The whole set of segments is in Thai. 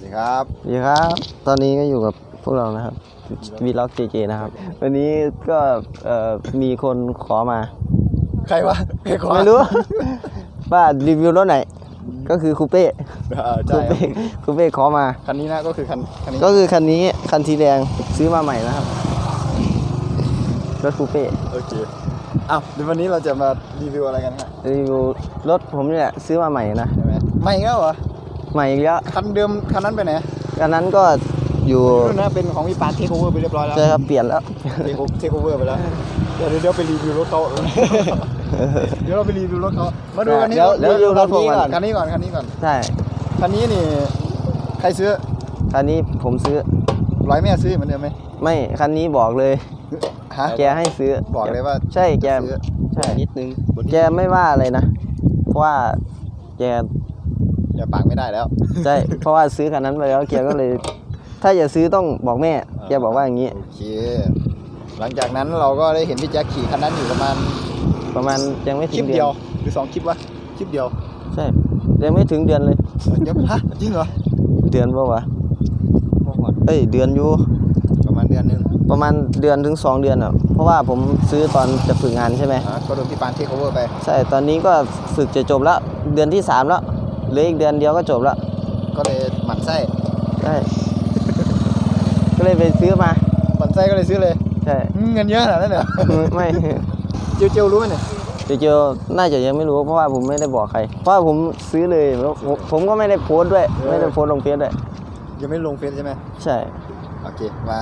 สวัสดีครับสวัสดีครับ ตอนนี้ก็อยู่กับพวกเรานะครับวีล็อกเจเจนะครับ วันนี้ก็เอ่อมีคนขอมา ใครวะใครขอไม่รู้ ว่ารีวิวรถไหน ก็คือคูเป้เออคูใช่ครับเป้คูเป้ขอมา คันนี้นะก็คือคันคันนี้ก็คือคันนี้คันสีแดงซื้อมาใหม่นะครับรถคูเป้โอเคอ้าวเดี๋ยววันนี้เราจะมารีวิวอะไรกันฮะรีวิวรถผมเนี่ยซื้อมาใหม่นะใช่ไหมไม่อีกแล้วเหรอ ใหม่อีกแล้วคันเดิมคันนั้นไปไหนคันนั้นก็อยู่นู่นนะเป็นของพี่ปานเทคโอเวอร์ไปเรียบร้อยแล้วใช่ครับเปลี่ยนแล้วเทคเทคโอเวอร์ไปแล้วเดี๋ยวเดี๋ยวไปรีวิวรถเขาเดี๋ยวเราไปรีวิวรถเขามาดูคันนี้เดี๋ยวเดี๋ยวมาดูรถผมก่อนคันนี้ก่อนคันนี้ก่อนใช่คันนี้นี่ใครซื้อคันนี้ผมซื้อร้อยแม่ซื้อเหมือนเดิมไหมไม่คันนี้บอกเลยฮะแกให้ซื้อบอกเลยว่า ใช่แกซื้อใช่นิดนึงแกไม่ว่าอะไรนะเพราะว่าแก อย่าปากไม่ได้แล้ว ใช่เพราะว่าซื้อคันนั้นไปแล้วแกก็เลย ถ้าอย่าซื้อต้องบอกแม่แกบอกว่าอย่างนี้โอเคหลังจากนั้นเราก็ได้เห็นพี่แจ็คขี่คันนั้นอยู่ประมาณประมาณยังไม่คถึลิปงเดืเดีอยวนหรือสองคลิปวะคลิปเดียวใช่ยังไม่ถึงเดือนเลย เดี๋ยวฮะจริงเหรอเดือนป่าวะเอ้ยเดือนอยู่ประมาณเดือนหนึงประมาณเดือนถึงสองเดือนอะเพราะว่าผมซื้อตอนจะฝึกงานใช่ไหมอะก็โดนพี่ปานเทคโอเวอร์ไป ใช่ตอนนี้ก็ฝึกจะจบแล้วเดือนที่สามแล้ว เหลืออีกเดือนเดียวก็จบแล้วก็เลยหมั่นไส้ใช่ ก็เลยไปซื้อมา หมั่นไส้ก็เลยซื้อเลยใช่ อืมเงินเยอะขนาดนั้นเหรอไม่ เจียวเจียวรู้ไหมเนี่ยเดี๋ยวเจอน่าจะยังไม่รู้เพราะว่าผมไม่ได้บอกใคร เพราะว่าผมซื้อเลยแล้วผมผมก็ไม่ได้โพสต์ด้วย ไม่ได้โพสต์ลงเฟซด้วย ยังไม่ลงเฟซใช่ไหมใช่โอเคมา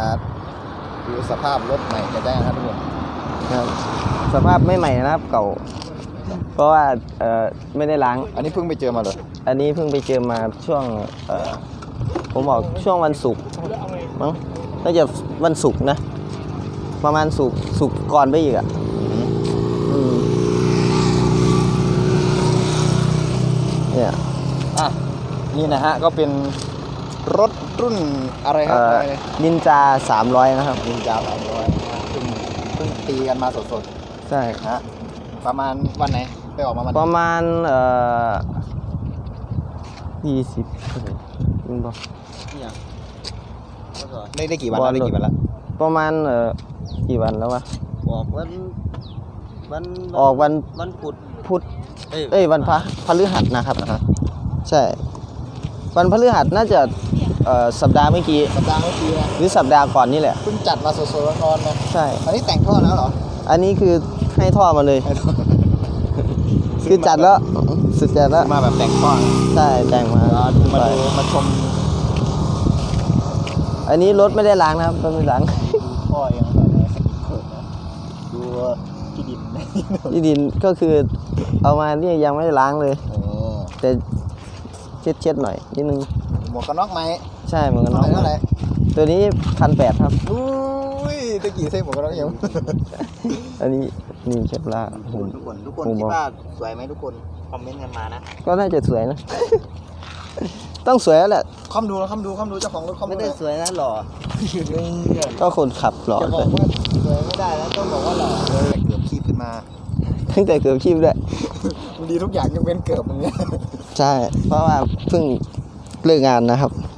ดูสภาพรถใหม่กันได้นะครับทุกคน ครับ สภาพไม่ใหม่นะครับ เก่า เพราะว่าเอ่อไม่ได้ล้าง อันนี้เพิ่งไปเจอมาเหรออันนี้เพิ่งไปเจอมาช่วงเอ่อผมบอกช่วงวันศุกร์มั้งน่าจะวันศุกร์นะ ประมาณศุกร์ศุกร์ก่อนไปอีกอะอืมเนี่ยอะนี่นะฮะก็เป็นรถรุ่นอะไรครับเอ่ออะไรนินจา300นะครับ นินจาสามร้อยเพิ่งเพิ่งตีกันมาสดใช่ๆนะฮะ ประมาณวันไหน ไปออกมาวันไหนประมาณเอ่อยี่สิบมึงบอกได้ได้กี่วันแล้วได้กี่วันแล้วประมาณเอ่อกี่วันแล้ววะบอกวันวันออกวันวันพุธพุธเอ้ยวันพระพฤหัสนะครับใช่ วันพฤหัสน่าจะเอ่อสัปดาห์เมื่อกี้สัปดาห์เมื่อกี้นะหรือสัปดาห์ก่อนนี่แหละเพิ่งจัดมาสดๆร้อนๆนะใช่ อันนี้แต่งท่อแล้วเหรอ อันนี้คือ ให้ท่อมาเลยให้ท่อคือจัดแล้วสุดจัดแล้วซื้อมาแบบแต่งท่อนะใช่แต่งมามาดูมาดูมาชม อันนี้รถไม่ได้ล้างนะครับรถไม่ได้ล้างท่อเองก่อนนะเขินนะดูที่ดินที่ดินก็คือเอามาเนี่ยยังไม่ได้ล้างเลยโอ้แต่เช็ดเช็ดๆหน่อยนิดนึงหมวกกันน็อกไหมใช่เหมือนกันเท่าไหเนาะร่เท่าไหร่ตัวนี้พันแปดครับอุ้ย ตะกี้ใส่หมวกกันน็อกยังอันนี้นี่เช็ดละผมทุกคนทุกคนผมคิบดอกว่าสวยไหมทุกคนคอมเมนต์กันมานะก็น่าจะสวยนะ ต้องสวยแล้วแหละคอมดูคอมดูคอมดูเจ้าของรถคอมไม่ดูได้สวยนะหล่อก็คนขับหล่อจะบเลอกยว่าสวยไม่ได้แล้วต้องบอกว่าหล่อเลยเกือบขีบขึ้นมาตั้งแต่เกือบชีพด้วยมันดีทุกอย่างยังเป็นเกือบมึงเนี่ยใช่ เพราะว่าเพิ่งเลิกงานนะครับโอ้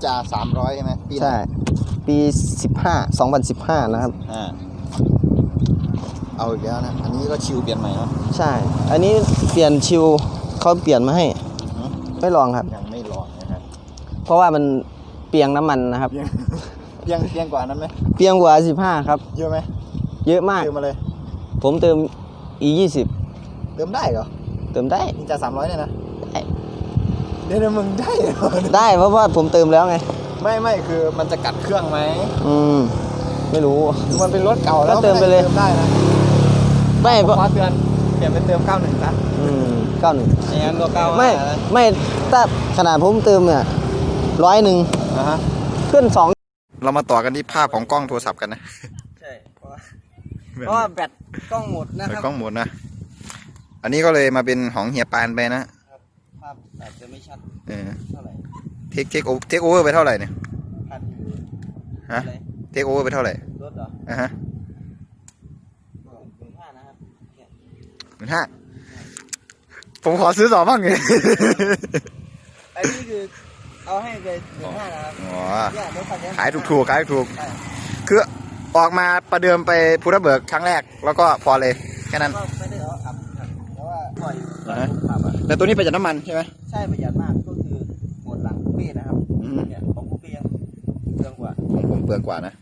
อันนี้นินจา300ใช่ไหมปีไหนใช่ ปี15 2015นะครับ อ่าเอาอีกแล้วนะ อันนี้ก็ชิวเปลี่ยนใหม่เนาะใช่ อันนี้เปลี่ยนชิวเขาเปลี่ยนมาให้ อืมไม่ลองครับ ยังไม่ลองนะครับเพราะว่ามันเปลียงน้ำมันนะครับ เพียงเพียงเพียงกว่านั้นไหมเปลียงกว่า 15 ครับ เยอะไหมเยอะมาก เติมมาเลย ผมเติม e เติมได้เหรอ20เติมได้ นินจา300เนี่ยนะได้เดี๋ยว เดี๋ยวมึงได้เหรอได้เพราะว่าผมเติมแล้วไง ไม่ไม่คือมันจะกัดเครื่องไหมอืมไม่รู้คือมันเป็นรถเก่าแล้วก็เติมไปเลยเติมได้นะไม่เพราะขอเตือนเปลี่ยนเป็นเติม91นะอืมเก้าหนึ่งอย่างนั้นก็เก้าไม่ไม่ถ้าขนาดผมเติมเนี่ยร้อยหนึ่งอ่าฮะขึ้นสองเรามาต่อกันที่ภาพของกล้องโทรศัพท์กันนะใช่เพราะว่าเพราะว่าแบตกล้องหมดนะเปิคดรับกล้องหมดนะ อันนี้ก็เลยมาเป็นของเฮียปานไปนะภาพ อาจจะไม่ชัดเออเท่าไหร่เทคเทคโอเทคโอเวอร์ไปเท่าไหร่เนี่ยพันอยู่ฮะอะไรเทคโอเวอร์ไปเท่าไหร่รถเหรออะฮะหนึ่งห้านะครับเนี่ยหมื่นห้าผมขอซื้อสองบ้างเลยอันนี้คือเอาให้เลยหนึ่งห้านะครับอ๋อเนี่ยรถคันเนี้ขายถูกๆขายถูกใช่ๆคือออกมาประเดิมไปภูทับเบิกครั้งแรก แล้วก็พอเลยแค่นั้น ก็ไม่ได้เอาอัพครับเพราะว่าปล่อยอ่าฮะขับอะ แต่ตัวนี้ประหยัดน้ำมันใช่ไหมใช่ประหยัดมากก็คือหมดหลังคูเป้นะครับอืมเนี่ยของคูเป้ยังเปลืองกว่าของผมเปลืองกว่านะ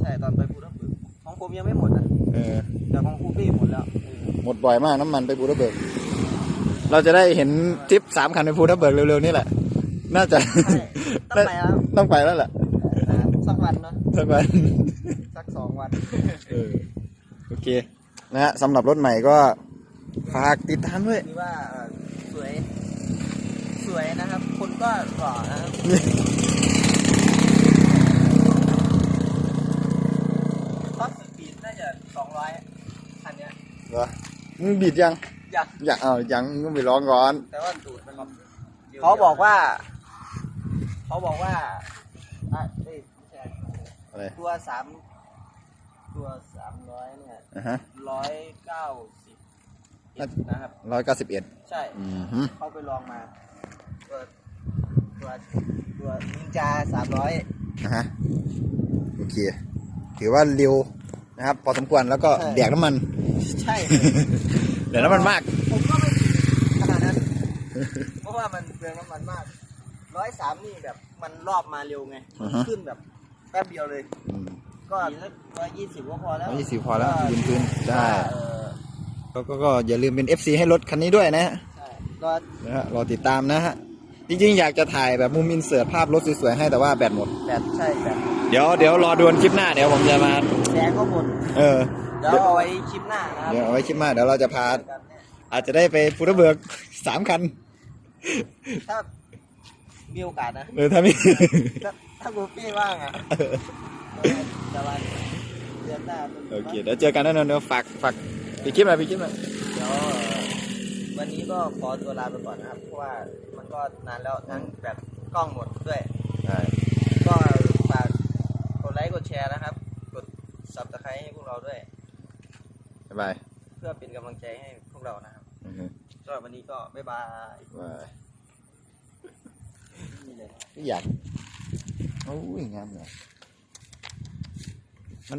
ใช่ตอนไปภูทับเบิกของผมยังไม่หมดนะเออแต่ของคูเป้หมดแล้วเออหมดบ่อยมากน้ำมันไปภูทับเบิกเราจะได้เห็นทริปสามคันไปภูทับเบิกเร็วๆนี่แหละ น่าจะใช่ต้องไปแล้วต้องไปแล้วแหละอ่าสักวันเนาะสักวันสักสองวันเออโอเคนะฮะสำหรับรถใหม่ก็ฝากติดตามด้วยคือว่าเอ่อสวยส วยนะครับคนก็หล่อนะครับท็อปสปีดน่าจะสองร้อยคันเนี้ยเหรอมึงบีดยัง อยากอยากเอายังมึงก็ไปร้องก่อน แต่ว่าตูดมันเขาบอกว่า เขาบอกว่าอะเอ้ยไม่ใช่อะไรตัวสามตัวสามร้อยเนี่ยอะฮะร้อยเก้าสิบนะครับร้อยเก้าสิบเอ็ดใช่ อืมฮึเข้าไปลองมา ตัวตัวตัวนินจาสามร้อยนะฮะโอเค ถือว่าเร็วนะครับ พอสมควรแล้วก็แดกน้ำมัน ใช่แดกน้ำมันมาก ผมก็ไม่ขนาดนั้น เพราะว่ามันเปลืองน้ำมันมากร้อยสามนี่แบบมันรอบมาเร็วไงอือฮะขึ้นแบบแป๊บเดียวเลยอืมก็ร้อยยี่สิบก็พอแล้วร้อยยี่สิบพอแล้วยืนพื้นได้เออแล้วก็ก็อย่าลืมเป็น FC ให้รถคันนี้ด้วยนะฮะใช่ก็นะฮะรอติดตามนะฮะ จริงๆ อยากจะถ่ายแบบมุมอินเสิร์ตภาพรถสวยๆให้แต่ว่าแบตหมด แบบใช่แบบเดี๋ยวเดี๋ยวรอดูคลิปหน้าเดี๋ยวผมจะมา แสงก็หมดเออ เดี๋ยวเอาไว้คลิปหน้านะครับเดี๋ยวเอาไว้คลิปหน้าเดี๋ยวเราจะพากันเนี่ยอาจจะได้ไปพุทธเบิกสามคันถ้ามีโอกาสนะเออถ้ามี ถ้าถ้าบูปี้ว่างอะจะวันเดือนหน้าโอเค เดี๋ยวเจอกันแน่นอนเดี๋ยวฝากฝากปีคลิปหน่อยปีคลิปหน่อย เดี๋ยว วันนี้ก็ขอตัวลาไปก่อนนะครับ เพราะว่ามันก็นานแล้วทั้งแบบกล้องหมดด้วยก็ฝากกดไลค์กดแชร์นะครับ กด subscribe ให้พวกเราด้วย บ๊ายบายเพื่อเป็นกำลังใจให้พวกเรานะครับอือฮึสำหรับวันนี้ก็บ๊ายบายบ๊ายบายนี่เลยไม่อยากโอ้ยงามเลย